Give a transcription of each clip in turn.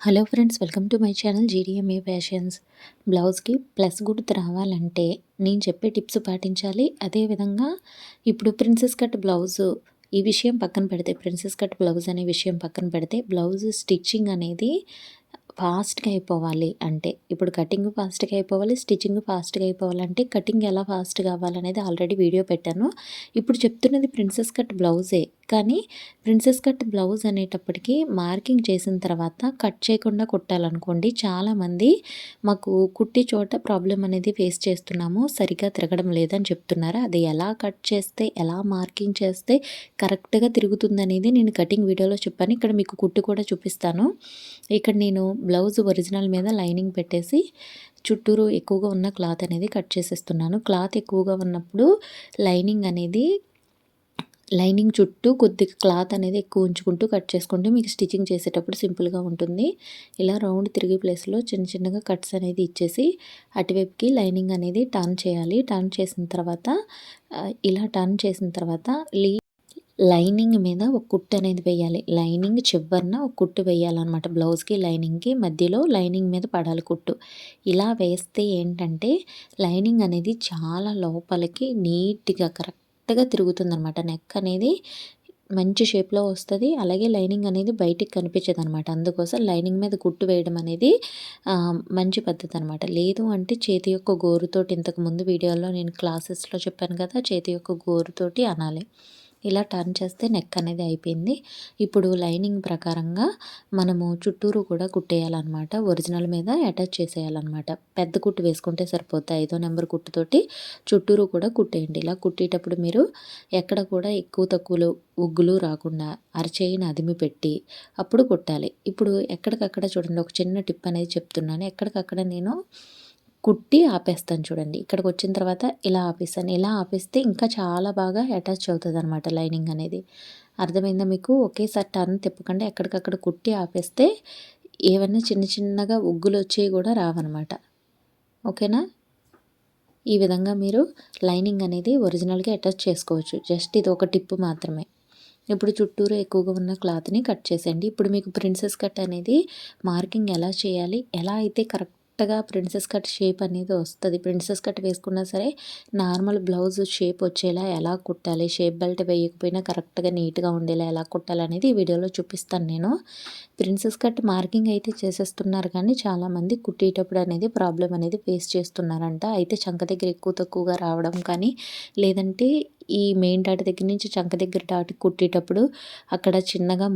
Hello friends welcome to my channel GDMA fashions. బ్లౌజ్కి plus గుర్తు రావాలంటే నేను చెప్పే టిప్స్ పాటించాలి. అదేవిధంగా ఇప్పుడు ప్రిన్సెస్ కట్ బ్లౌజు ఈ విషయం పక్కన పెడితే ప్రిన్సెస్ కట్ బ్లౌజ్ అనే విషయం పక్కన పెడితే బ్లౌజ్ స్టిచ్చింగ్ అనేది ఫాస్ట్గా అయిపోవాలి అంటే. ఇప్పుడు కటింగ్ ఫాస్ట్గా అయిపోవాలి స్టిచ్చింగ్ ఫాస్ట్గా అయిపోవాలంటే కటింగ్ ఎలా ఫాస్ట్ కావాలనేది ఆల్రెడీ వీడియో పెట్టాను. ఇప్పుడు చెప్తున్నది ప్రిన్సెస్ కట్ బ్లౌజే. కానీ ప్రిన్సెస్ కట్ బ్లౌజ్ అనేటప్పటికీ మార్కింగ్ చేసిన తర్వాత కట్ చేయకుండా కుట్టాలనుకోండి. చాలామంది మాకు కుట్టి చోట ప్రాబ్లం అనేది ఫేస్ చేస్తున్నాము. సరిగ్గా తిరగడం లేదని చెప్తున్నారు. అది ఎలా కట్ చేస్తే ఎలా మార్కింగ్ చేస్తే కరెక్ట్గా తిరుగుతుందనేది నేను కటింగ్ వీడియోలో చెప్పాను. ఇక్కడ మీకు కుట్టి కూడా చూపిస్తాను. ఇక్కడ నేను బ్లౌజ్ ఒరిజినల్ మీద లైనింగ్ పెట్టేసి చుట్టూరు ఎక్కువగా ఉన్న క్లాత్ అనేది కట్ చేసేస్తున్నాను. క్లాత్ ఎక్కువగా ఉన్నప్పుడు లైనింగ్ అనేది లైనింగ్ చుట్టూ కొద్దిగా క్లాత్ అనేది ఎక్కువ ఉంచుకుంటూ కట్ చేసుకుంటే మీకు స్టిచ్చింగ్ చేసేటప్పుడు సింపుల్గా ఉంటుంది. ఇలా రౌండ్ తిరిగి ప్లేస్లో చిన్న చిన్నగా కట్స్ అనేది ఇచ్చేసి అటువైపుకి లైనింగ్ అనేది టర్న్ చేయాలి. టర్న్ చేసిన తర్వాత ఇలా టర్న్ చేసిన తర్వాత లీ లైనింగ్ మీద ఒక కుట్టు అనేది వేయాలి. లైనింగ్ చివరిన ఒక కుట్టు వేయాలన్నమాట. బ్లౌజ్కి లైనింగ్కి మధ్యలో లైనింగ్ మీద పడాలి కుట్టు. ఇలా వేస్తే ఏంటంటే లైనింగ్ అనేది చాలా లోపలికి నీట్గా కరెక్ట్ కరెక్ట్గా తిరుగుతుందనమాట నెక్ అనేది మంచి షేప్లో వస్తుంది. అలాగే లైనింగ్ అనేది బయటికి కనిపించదు అనమాట అందుకోసం లైనింగ్ మీద కుట్టు వేయడం అనేది మంచి పద్ధతి అనమాట లేదు అంటే చేతి యొక్క గోరుతోటి ఇంతకు ముందు వీడియోలో నేను క్లాసెస్లో చెప్పాను కదా చేతి యొక్క గోరుతోటి అనాలి. ఇలా టర్న్ చేస్తే నెక్ అనేది అయిపోయింది. ఇప్పుడు లైనింగ్ ప్రకారంగా మనము చుట్టూరు కూడా కుట్టేయాలన్నమాట. ఒరిజినల్ మీద అటాచ్ చేసేయాలన్నమాట. పెద్ద కుట్టు వేసుకుంటే సరిపోతుంది ఐదో నెంబర్ కుట్టుతోటి చుట్టూరు కూడా కుట్టేయండి. ఇలా కుట్టేటప్పుడు మీరు ఎక్కడ కూడా ఎక్కువ తక్కువలు ఉగ్గులు రాకుండా అరచేయిని అదిమి పెట్టి అప్పుడు కుట్టాలి. ఇప్పుడు ఎక్కడికక్కడ చూడండి. ఒక చిన్న టిప్ అనేది చెప్తున్నాను. ఎక్కడికక్కడ నేను కుట్టి ఆపేస్తాను చూడండి. ఇక్కడికి వచ్చిన తర్వాత ఇలా ఆపేస్తాను. ఇలా ఆపేస్తే ఇంకా చాలా బాగా అటాచ్ అవుతుంది అనమాట లైనింగ్ అనేది. అర్థమైందా మీకు? ఒకేసారి టర్న్ తిప్పకుండా ఎక్కడికక్కడ కుట్టి ఆపేస్తే ఏవైనా చిన్న చిన్నగా ఉగ్గులు వచ్చేవి కూడా రావన్నమాట. ఓకేనా? ఈ విధంగా మీరు లైనింగ్ అనేది ఒరిజినల్గా అటాచ్ చేసుకోవచ్చు. జస్ట్ ఇది ఒక టిప్ మాత్రమే. ఇప్పుడు చుట్టూరు ఎక్కువగా ఉన్న క్లాత్ని కట్ చేసేయండి. ఇప్పుడు మీకు ప్రిన్సెస్ కట్ అనేది మార్కింగ్ ఎలా చేయాలి? ఎలా అయితే కరెక్ట్ కరెక్ట్గా ప్రిన్సెస్ కట్ షేప్ అనేది వస్తుంది. ప్రిన్సెస్ కట్ వేసుకున్నా సరే నార్మల్ బ్లౌజ్ షేప్ వచ్చేలా ఎలా కుట్టాలి షేప్ బెల్ట్ వేయకపోయినా కరెక్ట్గా నీట్గా ఉండేలా ఎలా కుట్టాలి అనేది ఈ వీడియోలో చూపిస్తాను నేను. ప్రిన్సెస్ కట్ మార్కింగ్ అయితే చేసేస్తున్నారు కానీ చాలామంది కుట్టేటప్పుడు అనేది ప్రాబ్లం అనేది ఫేస్ చేస్తున్నారంట. అయితే చంక దగ్గర ఎక్కువ తక్కువగా రావడం కానీ లేదంటే ఈ మెయిన్ డాట్ దగ్గర నుంచి చంక దగ్గర డాట్ కుట్టేటప్పుడు అక్కడ చిన్నగా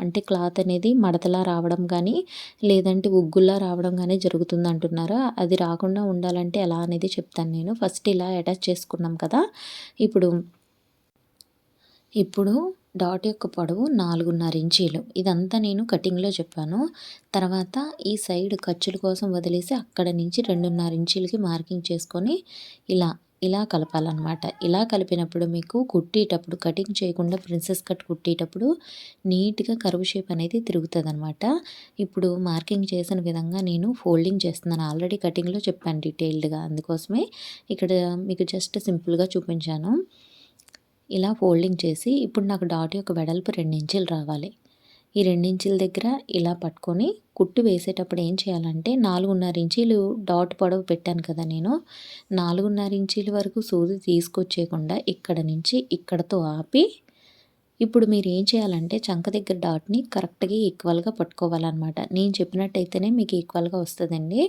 అంటే క్లాత్ అనేది మడతలా రావడం కానీ లేదంటే ఉగ్గుల్లా రావడం కానీ జరుగుతుంది అంటున్నారు? అది రాకుండా ఉండాలంటే ఎలా అనేది చెప్తాను నేను. ఫస్ట్ ఇలా అటాచ్ చేసుకున్నాం కదా. ఇప్పుడు ఇప్పుడు డాట్ యొక్క పొడవు నాలుగున్నర ఇంచీలు. ఇదంతా నేను కటింగ్లో చెప్పాను. తర్వాత ఈ సైడ్ ఖర్చుల కోసం వదిలేసి అక్కడ నుంచి రెండున్నర ఇంచీలకి మార్కింగ్ చేసుకొని ఇలా ఇలా కలపాలన్నమాట. ఇలా కలిపినప్పుడు మీకు కుట్టేటప్పుడు కటింగ్ చేయకుండా ప్రిన్సెస్ కట్ కుట్టేటప్పుడు నీట్గా కరువు షేప్ అనేది తిరుగుతుంది అనమాట ఇప్పుడు మార్కింగ్ చేసిన విధంగా నేను ఫోల్డింగ్ చేస్తున్నాను. ఆల్రెడీ కటింగ్లో చెప్పాను డీటెయిల్డ్గా. అందుకోసమే ఇక్కడ మీకు జస్ట్ సింపుల్గా చూపించాను. ఇలా ఫోల్డింగ్ చేసి ఇప్పుడు నాకు డాట్ యొక్క వెడల్పు రెండు ఇంచులు రావాలి. ఈ రెండించుల దగ్గర ఇలా పట్టుకొని కుట్టు వేసేటప్పుడు ఏం చేయాలంటే నాలుగున్నర ఇంచీలు డాట్ పొడవు పెట్టాను కదా నేను. నాలుగున్నర ఇంచీల వరకు సూది తీసుకొచ్చేయకుండా ఇక్కడ నుంచి ఇక్కడతో ఆపి ఇప్పుడు మీరు ఏం చేయాలంటే చంక దగ్గర డాట్ని కరెక్ట్గా ఈక్వల్గా పట్టుకోవాలన్నమాట. నేను చెప్పినట్టయితేనే మీకు ఈక్వల్గా వస్తుందండి.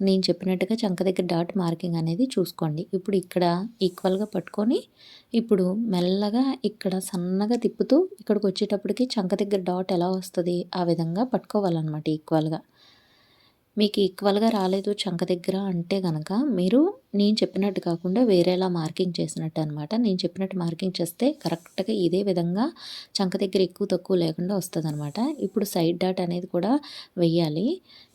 నేను చెప్పినట్టుగా చంక దగ్గర డాట్ మార్కింగ్ అనేది చూసుకోండి. ఇప్పుడు ఇక్కడ ఈక్వల్గా పట్టుకొని ఇప్పుడు మెల్లగా ఇక్కడ సన్నగా తిప్పుతూ ఇక్కడికి వచ్చేటప్పటికి చంక దగ్గర డాట్ ఎలా వస్తుంది ఆ విధంగా పట్టుకోవాలన్నమాట ఈక్వల్గా మీకు ఈక్వల్గా రాలేదు చంక దగ్గర అంటే కనుక మీరు నేను చెప్పినట్టు కాకుండా వేరేలా మార్కింగ్ చేసినట్టు అనమాట నేను చెప్పినట్టు మార్కింగ్ చేస్తే కరెక్ట్గా ఇదే విధంగా చంక దగ్గర ఎక్కువ తక్కువ లేకుండా వస్తుంది అనమాట ఇప్పుడు సైడ్ డాట్ అనేది కూడా వెయ్యాలి.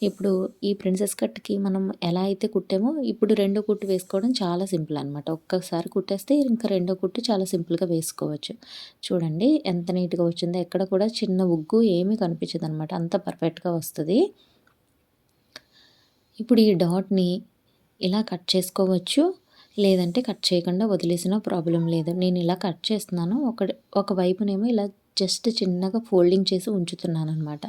ఇప్పుడు ఈ ప్రిన్సెస్ కట్కి మనం ఎలా అయితే కుట్టామో ఇప్పుడు రెండో కుట్టు వేసుకోవడం చాలా సింపుల్ అనమాట ఒక్కసారి కుట్టేస్తే ఇంకా రెండో కుట్టు చాలా సింపుల్గా వేసుకోవచ్చు. చూడండి ఎంత నీట్గా వచ్చిందో. ఎక్కడ కూడా చిన్న ఉగ్గు ఏమీ కనిపించదు అనమాట అంత పర్ఫెక్ట్గా వస్తుంది. ఇప్పుడు ఈ డాట్ని ఇలా కట్ చేసుకోవచ్చు. లేదంటే కట్ చేయకుండా వదిలేసిన ప్రాబ్లం లేదు. నేను ఇలా కట్ చేస్తున్నాను. ఒక ఒక వైపునేమో ఇలా జస్ట్ చిన్నగా ఫోల్డింగ్ చేసి ఉంచుతున్నాను అనమాట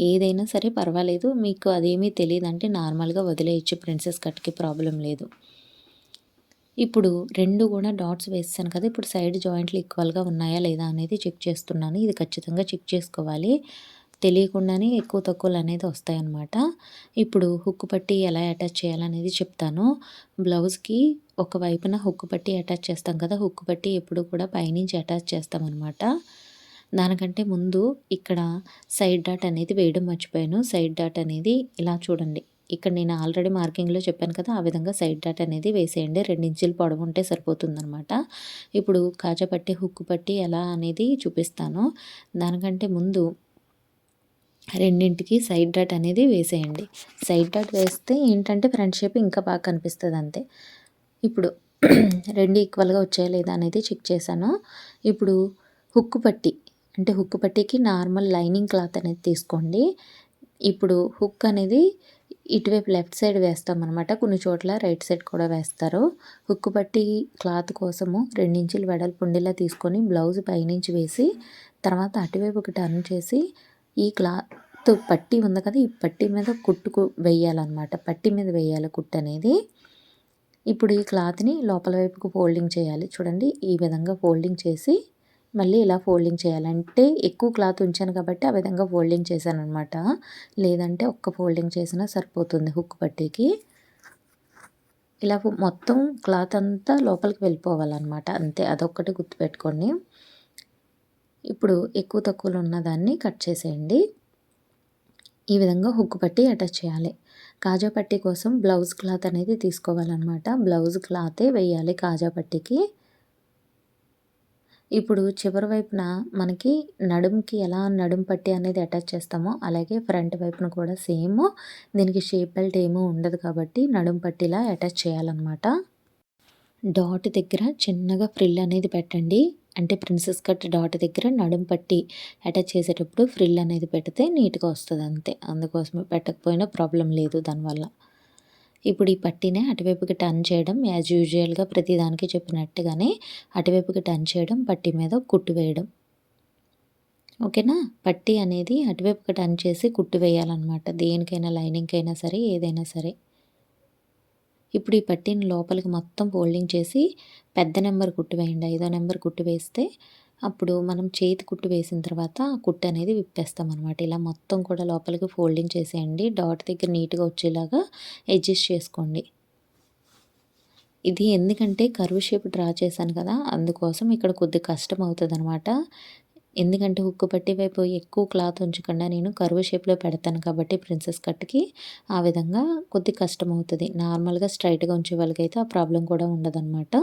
ఏదైనా సరే పర్వాలేదు. మీకు అదేమీ తెలియదంటే నార్మల్గా వదిలేయచ్చు. ప్రిన్సెస్ కట్కి ప్రాబ్లం లేదు. ఇప్పుడు రెండు కూడా డాట్స్ వేస్తాను కదా. ఇప్పుడు సైడ్ జాయింట్లు ఈక్వల్గా ఉన్నాయా లేదా అనేది చెక్ చేస్తున్నాను. ఇది ఖచ్చితంగా చెక్ చేసుకోవాలి. తెలియకుండానే ఎక్కువ తక్కువలు అనేది వస్తాయన్నమాట. ఇప్పుడు హుక్కు పట్టి ఎలా అటాచ్ చేయాలనేది చెప్తాను. బ్లౌజ్కి ఒక వైపున హుక్కు పట్టి అటాచ్ చేస్తాం కదా హుక్కు పట్టి ఎప్పుడు కూడా పైనుంచి అటాచ్ చేస్తామన్నమాట. దానికంటే ముందు ఇక్కడ సైడ్ డాట్ అనేది వేయడం మర్చిపోయాను. సైడ్ డాట్ అనేది ఇలా చూడండి. ఇక్కడ నేను ఆల్రెడీ మార్కింగ్లో చెప్పాను కదా ఆ విధంగా సైడ్ డాట్ అనేది వేసేయండి. రెండించులు పొడవు ఉంటే సరిపోతుందనమాట ఇప్పుడు కాజా పట్టి హుక్కు పట్టి ఎలా అనేది చూపిస్తాను. దానికంటే ముందు రెండింటికి సైడ్ డాట్ అనేది వేసేయండి. సైడ్ డాట్ వేస్తే ఏంటంటే ఫ్రంట్ షేప్ ఇంకా బాగా కనిపిస్తుంది అంతే. ఇప్పుడు రెండు ఈక్వల్గా వచ్చాయా లేదా అనేది చెక్ చేశాను. ఇప్పుడు హుక్కు పట్టి అంటే హుక్కు పట్టికి నార్మల్ లైనింగ్ క్లాత్ అనేది తీసుకోండి. ఇప్పుడు హుక్ అనేది ఇటువైపు లెఫ్ట్ సైడ్ వేస్తాం అనమాట కొన్ని చోట్ల రైట్ సైడ్ కూడా వేస్తారు. హుక్కు పట్టి క్లాత్ కోసము రెండించులు వెడల్పు ఉండేలా తీసుకొని బ్లౌజ్ పైనుంచి వేసి తర్వాత అటువైపు ఒక టర్న్ చేసి ఈ క్లాత్ పట్టి ఉంది కదా ఈ పట్టి మీద కుట్టుకు వేయాలన్నమాట. పట్టి మీద వేయాలి కుట్టు అనేది. ఇప్పుడు ఈ క్లాత్ని లోపల వైపుకు ఫోల్డింగ్ చేయాలి. చూడండి ఈ విధంగా ఫోల్డింగ్ చేసి మళ్ళీ ఇలా ఫోల్డింగ్ చేయాలంటే ఎక్కువ క్లాత్ ఉంచాను కాబట్టి ఆ విధంగా ఫోల్డింగ్ చేశాను అనమాట లేదంటే ఒక్క ఫోల్డింగ్ చేసినా సరిపోతుంది హుక్ పట్టీకి. ఇలా మొత్తం క్లాత్ అంతా లోపలికి వెళ్ళిపోవాలన్నమాట. అంతే అదొక్కటి గుర్తుపెట్టుకోండి. ఇప్పుడు ఎక్కువ తక్కువలో ఉన్నదాన్ని కట్ చేసేయండి. ఈ విధంగా హుక్ పట్టి అటాచ్ చేయాలి. కాజా పట్టి కోసం బ్లౌజ్ క్లాత్ అనేది తీసుకోవాలన్నమాట. బ్లౌజ్ క్లాతే వేయాలి కాజా పట్టికి. ఇప్పుడు చివరి వైపున మనకి నడుముకి ఎలా నడుము పట్టి అనేది అటాచ్ చేస్తామో అలాగే ఫ్రంట్ వైపున కూడా సేమ్ దీనికి షేప్ బెల్ట్ ఏమీ ఉండదు కాబట్టి నడుము పట్టిలా అటాచ్ చేయాలన్నమాట. డాట్ దగ్గర చిన్నగా ఫ్రిల్ అనేది పెట్టండి. అంటే ప్రిన్సెస్ కట్ డాట్ దగ్గర నడుం పట్టి అటాచ్ చేసేటప్పుడు ఫ్రిల్ అనేది పెడితే నీట్గా వస్తుంది అంతే. అందుకోసమే పెట్టకపోయినా ప్రాబ్లం లేదు దానివల్ల. ఇప్పుడు ఈ పట్టీనే అటువైపుకి టర్న్ చేయడం యాజ్ యూజువల్గా ప్రతిదానికి చెప్పినట్టుగానే అటువైపుకి టర్న్ చేయడం పట్టీ మీద కుట్టు వేయడం. ఓకేనా? పట్టీ అనేది అటువైపుకి టర్న్ చేసి కుట్టు వేయాలన్నమాట. దేనికైనా లైనింగ్కి అయినా సరే ఏదైనా సరే. ఇప్పుడు ఈ పట్టీని లోపలికి మొత్తం ఫోల్డింగ్ చేసి పెద్ద నెంబర్ కుట్టు వేయండి. ఐదో నెంబర్ కుట్టు వేస్తే అప్పుడు మనం చేతి కుట్టు వేసిన తర్వాత కుట్టు అనేది విప్పేస్తాం అనమాట ఇలా మొత్తం కూడా లోపలికి ఫోల్డింగ్ చేసేయండి. డాట్ దగ్గర నీట్గా వచ్చేలాగా అడ్జస్ట్ చేసుకోండి. ఇది ఎందుకంటే కరువు షేప్ డ్రా చేశాను కదా అందుకోసం ఇక్కడ కొద్ది కష్టం అవుతుంది అనమాట ఎందుకంటే హుక్కు పట్టి వైపు ఎక్కువ క్లాత్ ఉంచకుండా నేను కరువు షేప్లో పెడతాను కాబట్టి ప్రిన్సెస్ కట్కి ఆ విధంగా కొద్ది కష్టం అవుతుంది నార్మల్గా స్ట్రైట్గా ఉంచే వాళ్ళకైతే ఆ ప్రాబ్లం కూడా ఉండదన్నమాట.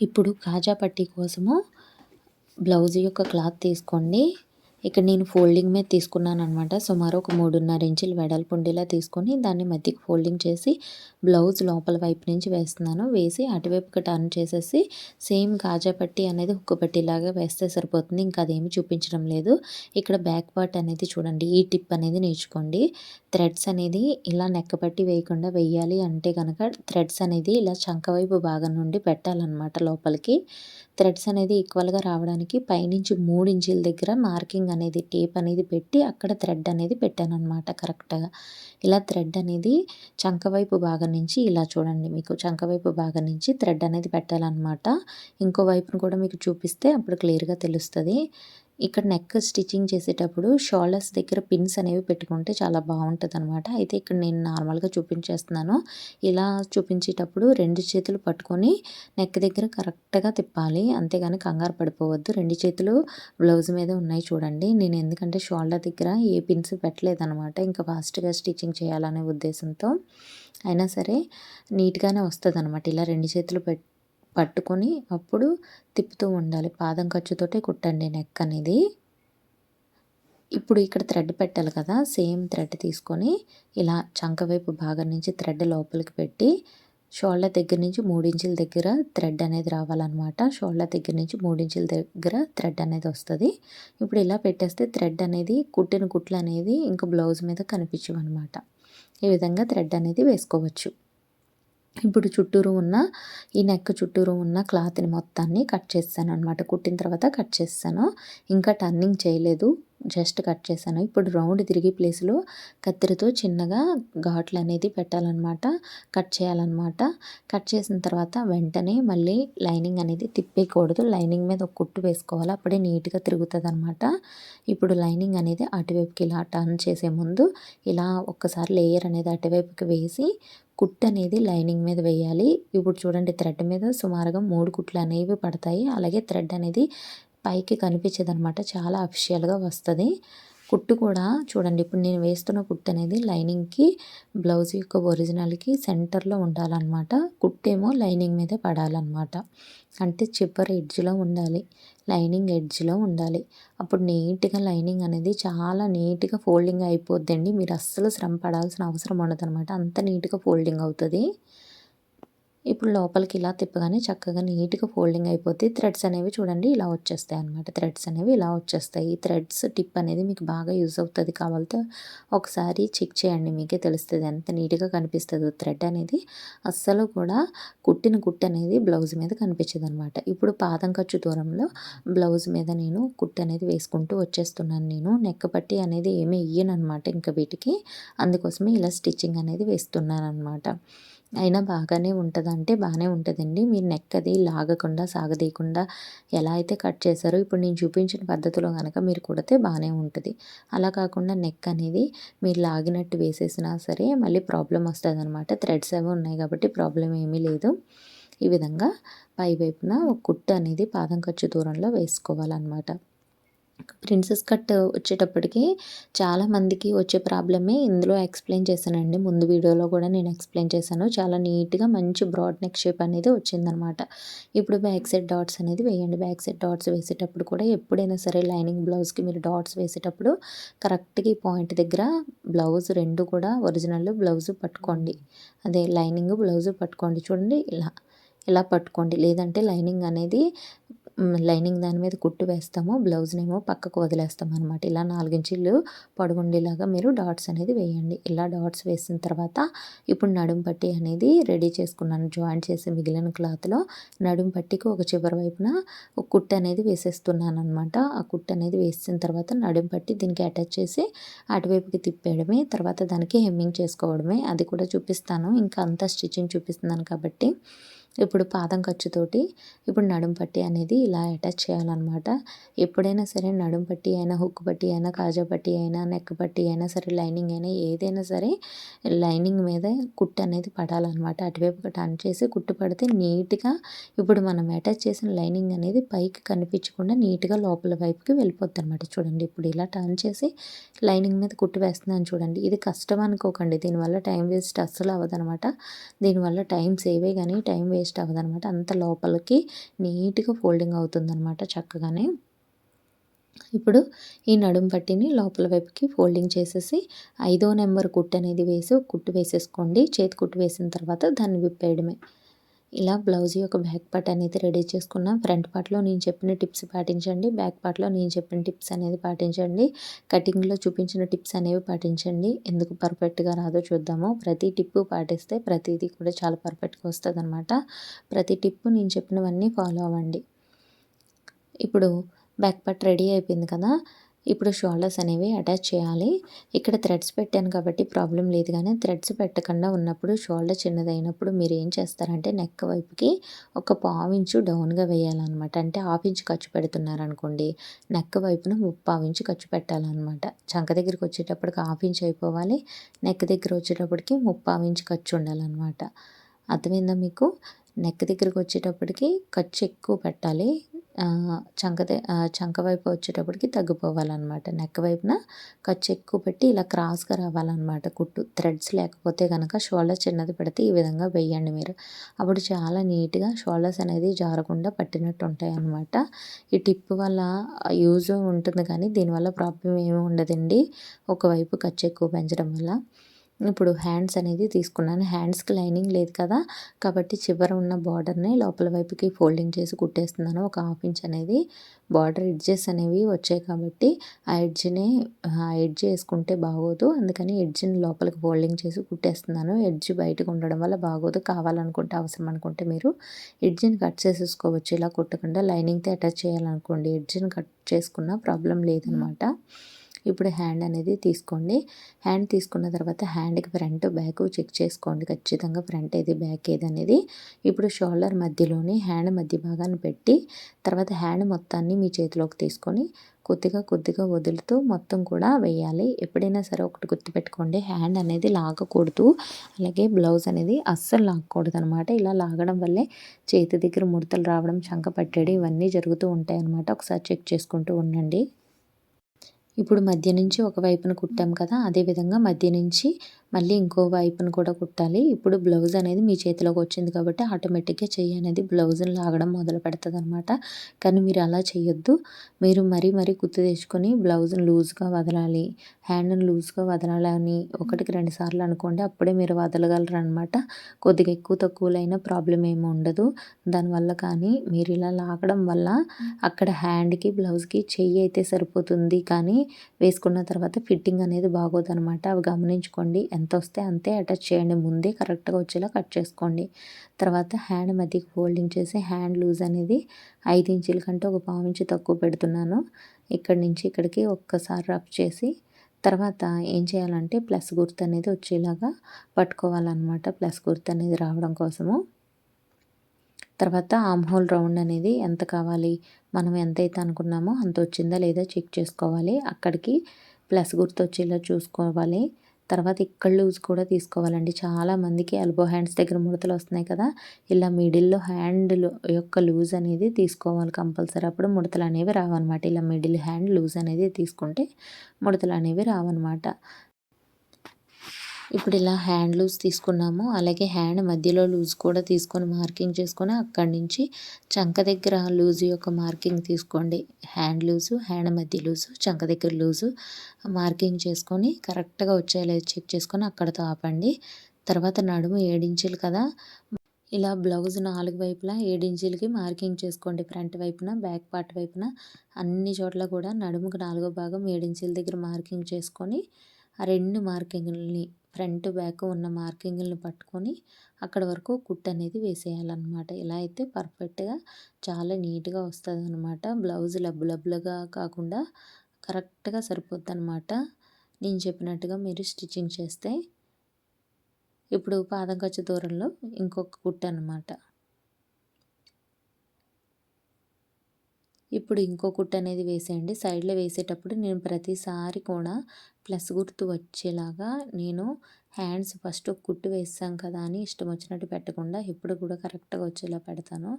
ఇప్పుడు కాజా పట్టీ కోసము బ్లౌజ్ యొక్క క్లాత్ తీసుకోండి. ఇక్కడ నేను ఫోల్డింగ్ మీద తీసుకున్నాను అనమాట సుమారు ఒక మూడున్నర ఇంచులు వెడల్పు ఉండేలా తీసుకొని దాన్ని మధ్యకి ఫోల్డింగ్ చేసి బ్లౌజ్ లోపల వైపు నుంచి వేస్తున్నాను. వేసి అటువైపుకి టర్న్ చేసేసి సేమ్ కాజా పట్టి అనేది హుక్కు పట్టిలాగా వేస్తే సరిపోతుంది. ఇంకా అదేమి చూపించడం లేదు. ఇక్కడ బ్యాక్ పార్ట్ అనేది చూడండి ఈ టిప్ అనేది నేర్చుకోండి. థ్రెడ్స్ అనేది ఇలా నెక్కపట్టి వేయకుండా వేయాలి అంటే కనుక థ్రెడ్స్ అనేది ఇలా చంక వైపు భాగం నుండి పెట్టాలన్నమాట లోపలికి. థ్రెడ్స్ అనేది ఈక్వల్గా రావడానికి పైనుంచి మూడు ఇంచుల దగ్గర మార్కింగ్ అనేది టేప్ అనేది పెట్టి అక్కడ థ్రెడ్ అనేది పెట్టాను అనమాట కరెక్ట్గా. ఇలా థ్రెడ్ అనేది చంక వైపు భాగం నుంచి ఇలా చూడండి మీకు చంక వైపు భాగం నుంచి థ్రెడ్ అనేది పెట్టాలన్నమాట. ఇంకో వైపును కూడా మీకు చూపిస్తే అప్పుడు క్లియర్గా తెలుస్తుంది. ఇక్కడ నెక్ స్టిచ్చింగ్ చేసేటప్పుడు షోల్డర్స్ దగ్గర పిన్స్ అనేవి పెట్టుకుంటే చాలా బాగుంటుంది అనమాట అయితే ఇక్కడ నేను నార్మల్గా చూపించేస్తున్నాను. ఇలా చూపించేటప్పుడు రెండు చేతులు పట్టుకొని నెక్ దగ్గర కరెక్ట్గా తిప్పాలి. అంతేగాని కంగారు పడిపోవద్దు. రెండు చేతులు బ్లౌజ్ మీద ఉన్నాయి చూడండి. నేను ఎందుకంటే షోల్డర్ దగ్గర ఏ పిన్స్ పెట్టలేదనమాట ఇంకా ఫాస్ట్గా స్టిచ్చింగ్ చేయాలనే ఉద్దేశంతో అయినా సరే నీట్గానే వస్తుంది అనమాట ఇలా రెండు చేతులు పెట్టి పట్టుకొని అప్పుడు తిప్పుతూ ఉండాలి. పాదం ఖర్చుతోటే కుట్టండి నెక్ అనేది. ఇప్పుడు ఇక్కడ థ్రెడ్ పెట్టాలి కదా సేమ్ థ్రెడ్ తీసుకొని ఇలా చంక వైపు భాగం నుంచి థ్రెడ్ లోపలికి పెట్టి షోల్డర్ దగ్గర నుంచి మూడించుల దగ్గర థ్రెడ్ అనేది రావాలన్నమాట. షోల్డర్ దగ్గర నుంచి మూడించుల దగ్గర థ్రెడ్ అనేది వస్తుంది. ఇప్పుడు ఇలా పెట్టేస్తే థ్రెడ్ అనేది కుట్టిన కుట్లు అనేది ఇంకా బ్లౌజ్ మీద కనిపించవు అనమాట ఈ విధంగా థ్రెడ్ అనేది వేసుకోవచ్చు. ఇప్పుడు చుట్టూరు ఉన్న ఈ నెక్ చుట్టూరు ఉన్న క్లాత్ని మొత్తాన్ని కట్ చేస్తాను అనమాట కుట్టిన తర్వాత కట్ చేస్తాను. ఇంకా టర్నింగ్ చేయలేదు. జస్ట్ కట్ చేశాను. ఇప్పుడు రౌండ్ తిరిగి ప్లేస్లో కత్తిరితో చిన్నగా ఘాట్లు అనేది పెట్టాలన్నమాట. కట్ చేయాలన్నమాట. కట్ చేసిన తర్వాత వెంటనే మళ్ళీ లైనింగ్ అనేది తిప్పేయకూడదు. లైనింగ్ మీద ఒక కుట్టు వేసుకోవాలి. అప్పుడే నీట్గా తిరుగుతుంది అనమాట ఇప్పుడు లైనింగ్ అనేది అటువైపుకి ఇలా టర్న్ చేసే ముందు ఇలా ఒక్కసారి లేయర్ అనేది అటువైపుకి వేసి కుట్టు అనేది లైనింగ్ మీద వేయాలి. ఇప్పుడు చూడండి థ్రెడ్ మీద సుమారుగా మూడు కుట్లు అనేవి పడతాయి. అలాగే థ్రెడ్ అనేది పైకి కనిపించేది అనమాట చాలా అఫిషియల్గా వస్తుంది. కుట్టు కూడా చూడండి ఇప్పుడు నేను వేస్తున్న కుట్టు అనేది లైనింగ్కి బ్లౌజ్ యొక్క ఒరిజినల్కి సెంటర్లో ఉండాలన్నమాట. కుట్టేమో లైనింగ్ మీదే పడాలన్నమాట. అంటే చివరి ఎడ్జ్లో ఉండాలి. లైనింగ్ ఎడ్జ్లో ఉండాలి. అప్పుడు నీట్గా లైనింగ్ అనేది చాలా నీట్గా ఫోల్డింగ్ అయిపోద్దండి. మీరు అస్సలు శ్రమ పడాల్సిన అవసరం ఉండదు అనమాట అంత నీట్గా ఫోల్డింగ్ అవుతుంది. ఇప్పుడు లోపలికి ఇలా తిప్పగానే చక్కగా నీట్గా ఫోల్డింగ్ అయిపోతే థ్రెడ్స్ అనేవి చూడండి ఇలా వచ్చేస్తాయి అనమాట థ్రెడ్స్ అనేవి ఇలా వచ్చేస్తాయి. ఈ థ్రెడ్స్ టిప్ అనేది మీకు బాగా యూజ్ అవుతుంది కావాలితే ఒకసారి చెక్ చేయండి. మీకే తెలుస్తుంది ఎంత నీట్గా కనిపిస్తుందో. థ్రెడ్ అనేది అస్సలు కూడా కుట్టిన కుట్టు అనేది బ్లౌజ్ మీద కనిపించదు అనమాట ఇప్పుడు పాదం ఖర్చు దూరంలో బ్లౌజ్ మీద నేను కుట్టు అనేది వేసుకుంటూ వచ్చేస్తున్నాను నేను. నెక్క పట్టి అనేది ఏమీ ఇయ్యను అనమాట ఇంకా వీటికి. అందుకోసమే ఇలా స్టిచ్చింగ్ అనేది వేస్తున్నాను అనమాట అయినా బాగానే ఉంటుందంటే బాగానే ఉంటుందండి. మీరు నెక్ అది లాగకుండా సాగదీయకుండా ఎలా అయితే కట్ చేశారో ఇప్పుడు నేను చూపించిన పద్ధతిలో కనుక మీరు కుడితే బాగానే ఉంటుంది. అలా కాకుండా నెక్ అనేది మీరు లాగినట్టు వేసేసినా సరే మళ్ళీ ప్రాబ్లం వస్తుంది అనమాట థ్రెడ్స్ అవి ఉన్నాయి కాబట్టి ప్రాబ్లం ఏమీ లేదు. ఈ విధంగా పై వైపున ఒక కుట్టు అనేది పాదం ఖర్చు దూరంలో వేసుకోవాలన్నమాట. ప్రిన్సెస్ కట్ వచ్చేటప్పటికి చాలామందికి వచ్చే ప్రాబ్లమే ఇందులో ఎక్స్ప్లెయిన్ చేశానండి. ముందు వీడియోలో కూడా నేను ఎక్స్ప్లెయిన్ చేశాను. చాలా నీట్గా మంచి బ్రాడ్ నెక్ షేప్ అనేది వచ్చిందనమాట. ఇప్పుడు బ్యాక్ సైడ్ డాట్స్ అనేది వేయండి. బ్యాక్ సైడ్ డాట్స్ వేసేటప్పుడు కూడా ఎప్పుడైనా సరే లైనింగ్ బ్లౌజ్కి మీరు డాట్స్ వేసేటప్పుడు కరెక్ట్గా ఈ పాయింట్ దగ్గర బ్లౌజ్ రెండు కూడా ఒరిజినల్ బ్లౌజ్ పట్టుకోండి. అదే లైనింగ్ బ్లౌజ్ పట్టుకోండి. చూడండి ఇలా ఇలా పట్టుకోండి. లేదంటే లైనింగ్ అనేది లైనింగ్ దాని మీద కుట్టు వేస్తాము బ్లౌజ్నేమో పక్కకు వదిలేస్తాం అనమాట ఇలా నాలుగించిళ్ళు పొడవుండేలాగా మీరు డాట్స్ అనేది వేయండి. ఇలా డాట్స్ వేసిన తర్వాత ఇప్పుడు నడుం పట్టి అనేది రెడీ చేసుకున్నాను. జాయింట్ చేసి మిగిలిన క్లాత్లో నడుం పట్టికి ఒక చివరి వైపున ఒక కుట్టు అనేది వేసేస్తున్నాను అనమాట ఆ కుట్టు అనేది వేసిన తర్వాత నడుం పట్టి దీనికి అటాచ్ చేసి అటువైపుకి తిప్పేయడమే తర్వాత దానికి హెమ్మింగ్ చేసుకోవడమే. అది కూడా చూపిస్తాను. ఇంకా అంతా స్టిచ్చింగ్ చూపిస్తున్నాను కాబట్టి ఇప్పుడు పాదం ఖర్చుతోటి ఇప్పుడు నడుం పట్టి అనేది ఇలా అటాచ్ చేయాలన్నమాట. ఎప్పుడైనా సరే నడుం పట్టి అయినా హుక్ పట్టి అయినా కాజా పట్టి అయినా నెక్ పట్టి అయినా సరే లైనింగ్ అయినా ఏదైనా సరే లైనింగ్ మీద కుట్టు అనేది పడాలన్నమాట. అటువైపు టర్న్ చేసి కుట్టు పడితే నీట్గా ఇప్పుడు మనం అటాచ్ చేసిన లైనింగ్ అనేది పైకి కనిపించకుండా నీట్గా లోపల వైపుకి వెళ్ళిపోద్ది అనమాట చూడండి ఇప్పుడు ఇలా టర్న్ చేసి లైనింగ్ మీద కుట్టు వేస్తున్నాను చూడండి. ఇది కష్టం అనుకోకండి దీనివల్ల టైం వేస్ట్ అస్సలు అవ్వదనమాట దీనివల్ల టైం సేవే కానీ టైం వేస్ట్ వేస్ట్ అవ్వదనమాట. అంత లోపలికి నీట్గా ఫోల్డింగ్ అవుతుందనమాట చక్కగానే. ఇప్పుడు ఈ నడుం పట్టిని లోపల వైపుకి ఫోల్డింగ్ చేసేసి ఐదో నెంబర్ కుట్టు అనేది వేసి కుట్టు వేసేసుకోండి. చేతి కుట్టు వేసిన తర్వాత దాన్ని విప్పేయడమే. ఇలా బ్లౌజ్ యొక్క బ్యాక్ పార్ట్ అనేది రెడీ చేసుకున్నాం. ఫ్రంట్ పార్ట్లో నేను చెప్పిన టిప్స్ పాటించండి. బ్యాక్ పార్ట్లో నేను చెప్పిన టిప్స్ అనేది పాటించండి. కటింగ్లో చూపించిన టిప్స్ అనేవి పాటించండి. ఎందుకు పర్ఫెక్ట్గా రాదో చూద్దాము. ప్రతి టిప్పు పాటిస్తే ప్రతిదీ కూడా చాలా పర్ఫెక్ట్గా వస్తుంది అనమాట ప్రతి టిప్పు నేను చెప్పినవన్నీ ఫాలో అవ్వండి. ఇప్పుడు బ్యాక్ పార్ట్ రెడీ అయిపోయింది కదా. ఇప్పుడు షోల్డర్స్ అనేవి అటాచ్ చేయాలి. ఇక్కడ థ్రెడ్స్ పెట్టాను కాబట్టి ప్రాబ్లం లేదు కానీ థ్రెడ్స్ పెట్టకుండా ఉన్నప్పుడు షోల్డర్ చిన్నదైనప్పుడు మీరు ఏం చేస్తారంటే నెక్ వైపుకి ఒక పావించు డౌన్గా వేయాలన్నమాట. అంటే హాఫ్ ఇంచ్ ఖర్చు పెడుతున్నారనుకోండి నెక్ వైపున ముప్పావు ఇంచు ఖర్చు పెట్టాలన్నమాట. చంక దగ్గరికి వచ్చేటప్పటికి హాఫ్ ఇంచ్ అయిపోవాలి నెక్ దగ్గర వచ్చేటప్పటికి ముప్పావు ఇంచ్ ఖర్చు ఉండాలన్నమాట. అర్థమైందా మీకు? నెక్ దగ్గరికి వచ్చేటప్పటికి ఖర్చు ఎక్కువ పెట్టాలి చంక చంక వైపు వచ్చేటప్పటికి తగ్గిపోవాలన్నమాట. నెక్ వైపున ఖర్చు ఎక్కువ పెట్టి ఇలా క్రాస్గా రావాలన్నమాట కుట్టు. థ్రెడ్స్ లేకపోతే కనుక షోల్డర్ చిన్నది పెడితే ఈ విధంగా వేయండి మీరు. అప్పుడు చాలా నీట్గా షోల్డర్స్ అనేది జారకుండా పట్టినట్టు ఉంటాయి అన్నమాట ఈ టిప్ వల్ల యూజ్ ఉంటుంది కానీ దీనివల్ల ప్రాబ్లం ఏమి ఉండదండి. ఒకవైపు ఖర్చు ఎక్కువ పెంచడం వల్ల. ఇప్పుడు హ్యాండ్స్ అనేది తీసుకున్నాను. హ్యాండ్స్కి లైనింగ్ లేదు కదా కాబట్టి చివర ఉన్న బార్డర్ని లోపల వైపుకి ఫోల్డింగ్ చేసి కుట్టేస్తున్నాను. ఒక హాఫ్ ఇంచ్ అనేది బార్డర్ ఎడ్జెస్ అనేవి వచ్చాయి కాబట్టి ఆ ఎడ్జ్ని ఆ ఎడ్జ్ వేసుకుంటే బాగోదు. అందుకని ఎడ్జ్ని లోపలికి ఫోల్డింగ్ చేసి కుట్టేస్తున్నాను. ఎడ్జ్ బయటకు ఉండడం వల్ల బాగోదు. కావాలనుకుంటే అవసరం అనుకుంటే మీరు ఎడ్జ్ని కట్ చేసేసుకోవచ్చు. ఇలా కుట్టకుండా లైనింగ్తో అటాచ్ చేయాలనుకోండి ఎడ్జ్ని కట్ చేసుకున్న ప్రాబ్లం లేదనమాట. ఇప్పుడు హ్యాండ్ అనేది తీసుకోండి. హ్యాండ్ తీసుకున్న తర్వాత హ్యాండ్కి ఫ్రంట్ బ్యాక్ చెక్ చేసుకోండి. ఖచ్చితంగా ఫ్రంట్ ఏది బ్యాక్ ఏది అనేది. ఇప్పుడు షోల్డర్ మధ్యలోని హ్యాండ్ మధ్య భాగాన్ని పెట్టి తర్వాత హ్యాండ్ మొత్తాన్ని మీ చేతిలోకి తీసుకొని కొద్దిగా కొద్దిగా వదులుతూ మొత్తం కూడా వేయాలి. ఎప్పుడైనా సరే ఒకటి గుర్తుపెట్టుకోండి. హ్యాండ్ అనేది లాగకూడదు. అలాగే బ్లౌజ్ అనేది అస్సలు లాగకూడదు అనమాట ఇలా లాగడం వల్లే చేతి దగ్గర ముడతలు రావడం చంక పట్టేది ఇవన్నీ జరుగుతూ ఉంటాయి అనమాట ఒకసారి చెక్ చేసుకుంటూ ఉండండి. ఇప్పుడు మధ్య నుంచి ఒక వైపున కుట్టాం కదా అదేవిధంగా మధ్య నుంచి మళ్ళీ ఇంకో వైపును కూడా కుట్టాలి. ఇప్పుడు బ్లౌజ్ అనేది మీ చేతిలోకి వచ్చింది కాబట్టి ఆటోమేటిక్గా చెయ్యి అనేది బ్లౌజ్ని లాగడం మొదలు పెడుతుంది అనమాట కానీ మీరు అలా చేయొద్దు మీరు మరీ మరీ గుర్తు తెచ్చుకొని బ్లౌజ్ని లూజ్గా వదలాలి. హ్యాండ్ని లూజ్గా వదలాలి అని ఒకటికి రెండు సార్లు అనుకోండి అప్పుడే మీరు వదలగలరు అనమాట కొద్దిగా ఎక్కువ తక్కువలైనా ప్రాబ్లం ఏమి ఉండదు. దానివల్ల కానీ మీరు ఇలా లాగడం వల్ల అక్కడ హ్యాండ్కి బ్లౌజ్కి చెయ్యి అయితే సరిపోతుంది. కానీ వేసుకున్న తర్వాత ఫిట్టింగ్ అనేది బాగోదనమాట అవి గమనించుకోండి. ఎంత వస్తే అంతే అటాచ్ చేయండి. ముందే కరెక్ట్గా వచ్చేలా కట్ చేసుకోండి. తర్వాత హ్యాండ్ మధ్యకి ఫోల్డింగ్ చేసి హ్యాండ్ లూజ్ అనేది ఐదు ఇంచుల కంటే ఒక పావు ఇంచు తక్కువ పెడుతున్నాను. ఇక్కడి నుంచి ఇక్కడికి ఒక్కసారి రఫ్ చేసి తర్వాత ఏం చేయాలంటే ప్లస్ గుర్తు అనేది వచ్చేలాగా పట్టుకోవాలన్నమాట. ప్లస్ గుర్తు అనేది రావడం కోసము. తర్వాత ఆమ్ హోల్ రౌండ్ అనేది ఎంత కావాలి? మనం ఎంతైతే అనుకున్నామో అంత వచ్చిందా లేదా చెక్ చేసుకోవాలి. అక్కడికి ప్లస్ గుర్తు వచ్చేలా చూసుకోవాలి. తర్వాత ఇక్కడ లూజ్ కూడా తీసుకోవాలండి. చాలా మందికి ఎల్బో హ్యాండ్స్ దగ్గర ముడతలు వస్తున్నాయి కదా ఇలా మిడిల్లో హ్యాండ్ యొక్క లూజ్ అనేది తీసుకోవాలి కంపల్సరీ. అప్పుడు ముడతలు అనేవి రావన్నమాట. ఇలా మిడిల్ హ్యాండ్ లూజ్ అనేది తీసుకుంటే ముడతలు అనేవి రావన్నమాట. ఇప్పుడు ఇలా హ్యాండ్ లూజ్ తీసుకున్నాము. అలాగే హ్యాండ్ మధ్యలో లూజ్ కూడా తీసుకొని మార్కింగ్ చేసుకొని అక్కడి నుంచి చంక దగ్గర లూజ్ యొక్క మార్కింగ్ తీసుకోండి. హ్యాండ్ లూజు హ్యాండ్ మధ్య లూజు చంక దగ్గర లూజు మార్కింగ్ చేసుకొని కరెక్ట్గా వచ్చేలా చెక్ చేసుకొని అక్కడతో ఆపండి. తర్వాత నడుము ఏడించులు కదా. ఇలా బ్లౌజ్ నాలుగు వైపులా ఏడించులకి మార్కింగ్ చేసుకోండి. ఫ్రంట్ వైపున బ్యాక్ పార్ట్ వైపున అన్ని చోట్ల కూడా నడుముకు నాలుగో భాగం ఏడించుల దగ్గర మార్కింగ్ చేసుకొని ఆ రెండు మార్కింగ్ని ఫ్రంట్ బ్యాక్ ఉన్న మార్కింగ్లను పట్టుకొని అక్కడ వరకు కుట్ అనేది వేసేయాలన్నమాట. ఇలా అయితే పర్ఫెక్ట్గా చాలా నీట్గా వస్తుంది అనమాట బ్లౌజ్ లబ్బు లబ్బులుగా కాకుండా కరెక్ట్గా సరిపోద్ది అనమాట నేను చెప్పినట్టుగా మీరు స్టిచ్చింగ్ చేస్తే ఇప్పుడు పాదం ఖర్చు దూరంలో ఇంకొక కుట్ అనమాట ఇప్పుడు ఇంకో కుట్టు అనేది వేసేయండి. సైడ్లో వేసేటప్పుడు నేను ప్రతిసారి కూడా ప్లస్ గుర్తు వచ్చేలాగా నేను హ్యాండ్స్ ఫస్ట్ కుట్టు వేస్తాం కదా అని ఇష్టం వచ్చినట్టు పెట్టకుండా ఎప్పుడు కూడా కరెక్ట్గా వచ్చేలా పెడతాను.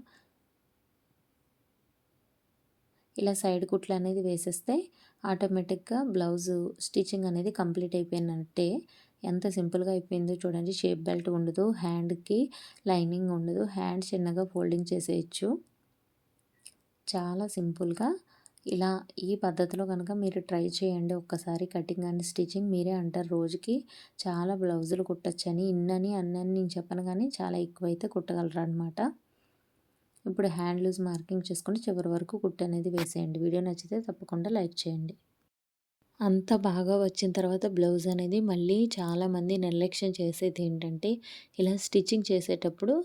ఇలా సైడ్ కుట్లు అనేది వేసేస్తే ఆటోమేటిక్గా బ్లౌజు స్టిచ్చింగ్ అనేది కంప్లీట్ అయిపోయినట్టే. ఎంత సింపుల్గా అయిపోయిందో చూడండి. షేప్ బెల్ట్ ఉండదు హ్యాండ్కి లైనింగ్ ఉండదు హ్యాండ్ చిన్నగా ఫోల్డింగ్ చేసేయచ్చు. చాలా సింపుల్గా ఇలా ఈ పద్ధతిలో కనుక మీరు ట్రై చేయండి. ఒక్కసారి కటింగ్ అండ్ స్టిచ్చింగ్ మీరే అంటారు. రోజుకి చాలా బ్లౌజులు కుట్టచ్చని ఇన్నని అన్నని నేను చెప్పను కానీ చాలా ఎక్కువైతే కుట్టగలరు అనమాట ఇప్పుడు హ్యాండ్ లూజ్ మార్కింగ్ చేసుకుని చివరి వరకు కుట్టు అనేది వేసేయండి. వీడియో నచ్చితే తప్పకుండా లైక్ చేయండి. అంత బాగా వచ్చిన తర్వాత బ్లౌజ్ అనేది మళ్ళీ చాలామంది నిర్లక్ష్యం చేసేది ఏంటంటే ఇలా స్టిచ్చింగ్ చేసేటప్పుడు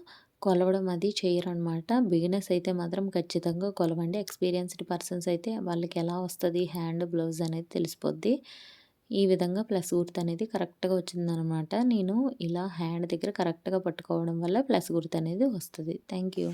కొలవడం అది చేయరనమాట. బిగినర్స్ అయితే మాత్రం ఖచ్చితంగా కొలవండి. ఎక్స్పీరియన్స్డ్ పర్సన్స్ అయితే వాళ్ళకి ఎలా వస్తుంది హ్యాండ్ బ్లౌజ్ అనేది తెలిసిపోద్ది. ఈ విధంగా ప్లస్ గుర్తు అనేది కరెక్ట్గా వచ్చిందనమాట. నేను ఇలా హ్యాండ్ దగ్గర కరెక్ట్గా పట్టుకోవడం వల్ల ప్లస్ గుర్తు అనేది వస్తుంది. Thank you